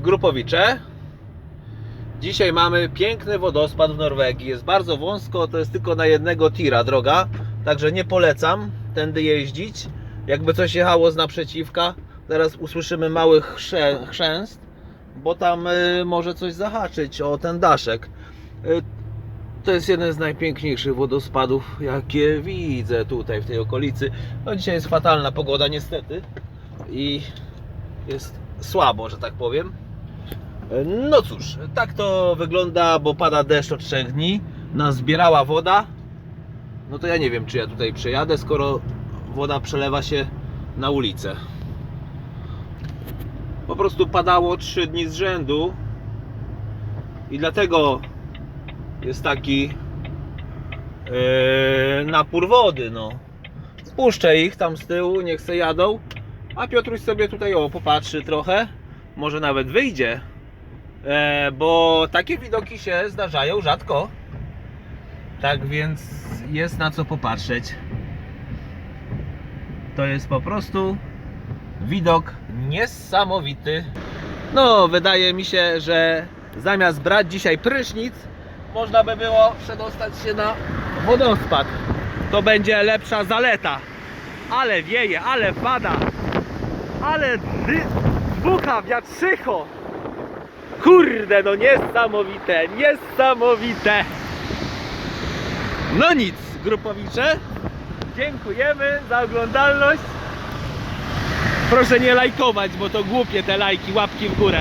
Grupowicze. Dzisiaj mamy piękny wodospad w Norwegii. Jest bardzo wąsko, to jest tylko na jednego tira droga, także nie polecam tędy jeździć. Jakby coś jechało z naprzeciwka, zaraz usłyszymy mały chrze, chrzęst, bo tam y, może coś zahaczyć o ten daszek. Y, to jest jeden z najpiękniejszych wodospadów, jakie widzę tutaj w tej okolicy. No dzisiaj jest fatalna pogoda niestety i jest słabo, że tak powiem. No cóż, tak to wygląda, bo pada deszcz od 3 dni, nazbierała woda. No to ja nie wiem, czy ja tutaj przejadę, skoro woda przelewa się na ulicę. Po prostu padało 3 dni z rzędu i dlatego jest taki yy, napór wody, no. Puszczę ich tam z tyłu, niech se jadą, a Piotruś sobie tutaj o popatrzy trochę, może nawet wyjdzie, bo takie widoki się zdarzają rzadko. Tak więc jest na co popatrzeć. To jest po prostu widok niesamowity. No, wydaje mi się, że zamiast brać dzisiaj prysznic, można by było przedostać się na wodospad. To będzie lepsza zaleta. Ale wieje, ale pada, ale dmucha wiatrzycho. Kurde, no niesamowite, niesamowite. No nic, grupowicze. Dziękujemy za oglądalność. Proszę nie lajkować, bo to głupie te lajki, łapki w górę.